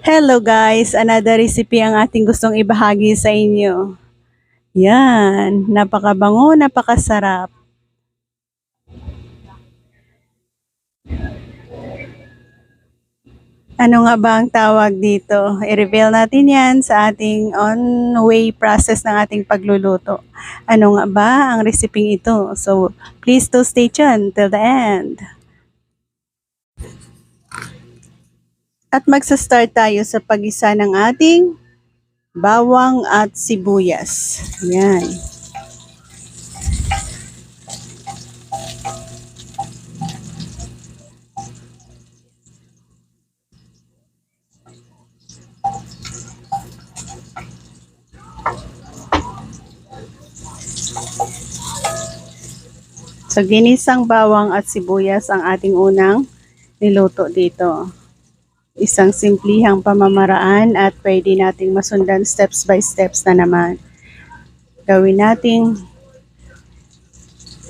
Hello guys! Another recipe ang ating gustong ibahagi sa inyo. Yan, napakabango, napakasarap. Ano nga ba ang tawag dito? I-reveal natin yan sa ating on-way process ng ating pagluluto. Ano nga ba ang recipe ito? So, please to stay tuned till the end. At magsa-start tayo sa pag-isa ng ating bawang at sibuyas. Yan. So, ginisang bawang at sibuyas ang ating unang niluto dito isang simplihang pamamaraan at pwede nating masundan steps by steps na naman. Gawin nating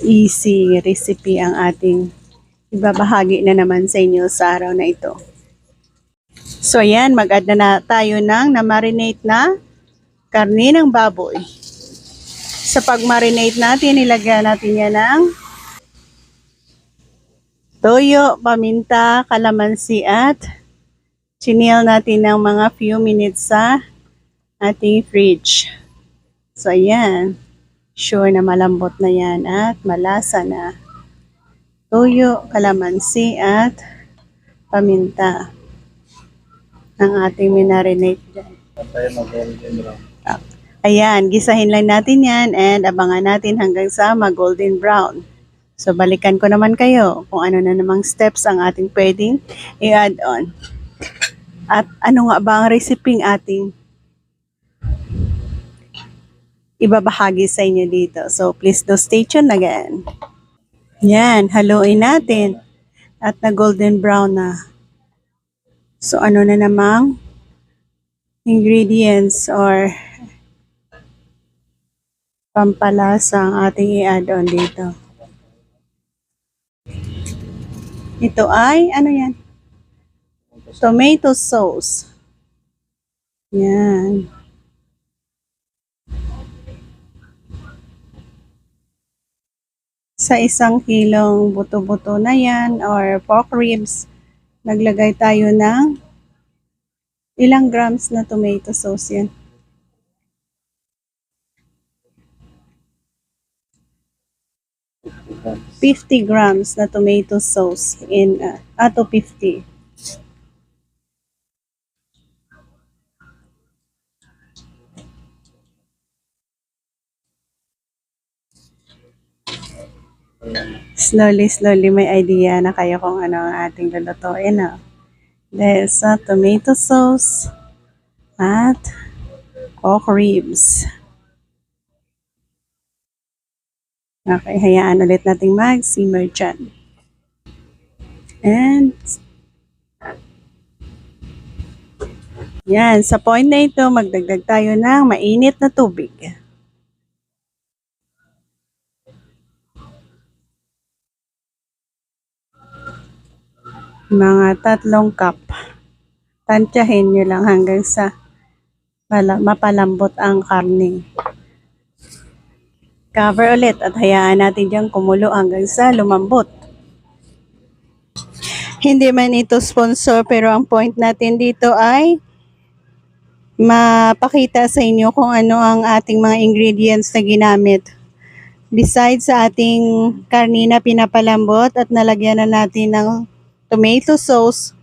easy recipe ang ating ibabahagi na naman sa inyo sa araw na ito. So ayan, mag-add na, na tayo ng na-marinate na karne ng baboy. Sa pag-marinate natin, ilagyan natin yan ng toyo, paminta, kalamansi at Chinil natin ng mga few minutes sa ating fridge. So, ayan. Sure na malambot na yan at malasa na. Tuyo, kalamansi at paminta ang ating minarinate dyan. Ayan, gisahin lang natin yan and abangan natin hanggang sa mag-golden brown. So, balikan ko naman kayo kung ano na namang steps ang ating pwedeng i-add on. At ano nga ba ang recipe ating ibabahagi sa inyo dito. So please do stay tuned again. Yan, haluin natin. At na golden brown na. So ano na namang ingredients or pampalasa ang ating i-add on dito. Ito ay, ano yan? Tomato sauce. Yan. Sa isang kilong buto-buto na yan or pork ribs, naglagay tayo ng ilang grams na tomato sauce yan. Fifty grams na tomato sauce in uh, ato 50. Slowly, slowly may idea na kayo kung ano ang ating lulutuin. No? Dahil sa tomato sauce at pork ribs. Okay, hayaan ulit nating mag-simmer dyan. And yan, sa point na ito, magdagdag tayo ng mainit na tubig. Mga tatlong cup. Tansyahin nyo lang hanggang sa mapalambot ang karne. Cover ulit at hayaan natin diyang kumulo hanggang sa lumambot. Hindi man ito sponsor pero ang point natin dito ay mapakita sa inyo kung ano ang ating mga ingredients na ginamit. Besides sa ating karni na pinapalambot at nalagyan na natin ng tomato sauce.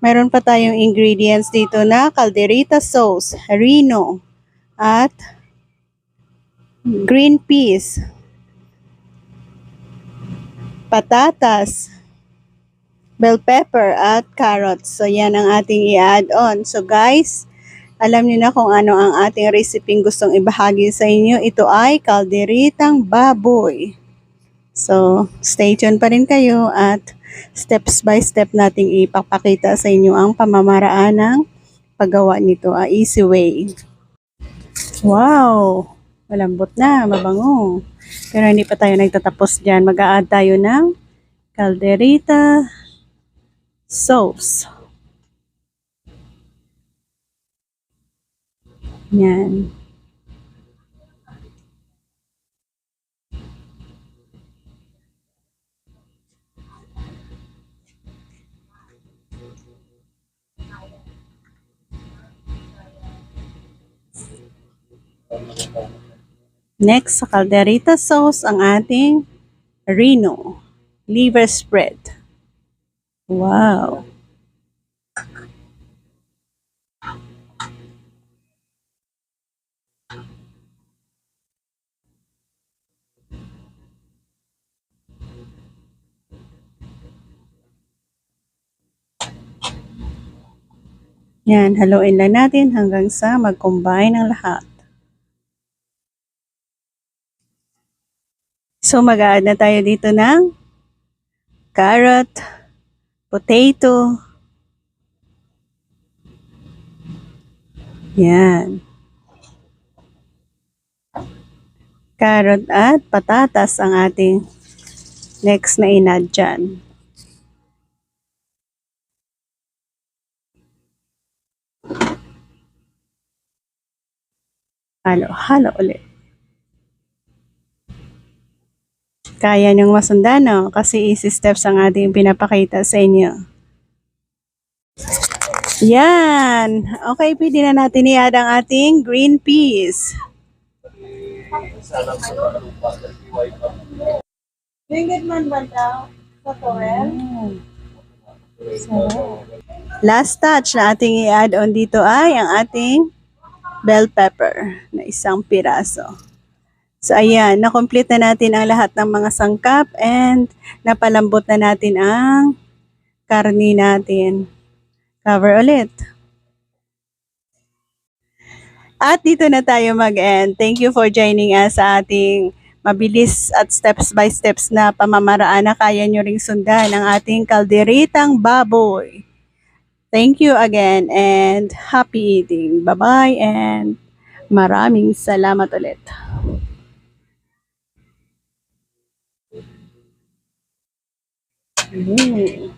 Meron pa tayong ingredients dito na calderita sauce, rino, at green peas, patatas, bell pepper, at carrots. So, yan ang ating i-add on. So, guys, alam niyo na kung ano ang ating recipe gustong ibahagi sa inyo. Ito ay kalderitang baboy. So, stay tuned pa rin kayo at steps by step nating ipapakita sa inyo ang pamamaraan ng paggawa nito, a easy way. Wow! Malambot na, mabango. Pero hindi pa tayo nagtatapos dyan. Mag-a-add tayo ng calderita sauce. Yan. Next, sa calderita sauce, ang ating Reno liver spread. Wow! Yan, haluin lang natin hanggang sa mag-combine ang lahat. So, mag-add na tayo dito ng carrot, potato, yan. Carrot at patatas ang ating next na inad dyan. Halo, halo ulit. Kaya niyong masundan, no? Kasi easy steps ang ating pinapakita sa inyo. Yan! Okay, pwede na natin i-add ang ating green peas. Tingit man ba daw? Sa Last touch na ating i-add on dito ay ang ating bell pepper na isang piraso. So ayan, na-complete na natin ang lahat ng mga sangkap and napalambot na natin ang karni natin. Cover ulit. At dito na tayo mag-end. Thank you for joining us sa ating mabilis at steps by steps na pamamaraan na kaya nyo ring sundan ang ating kalderitang baboy. Thank you again and happy eating. Bye-bye and maraming salamat ulit. Mm.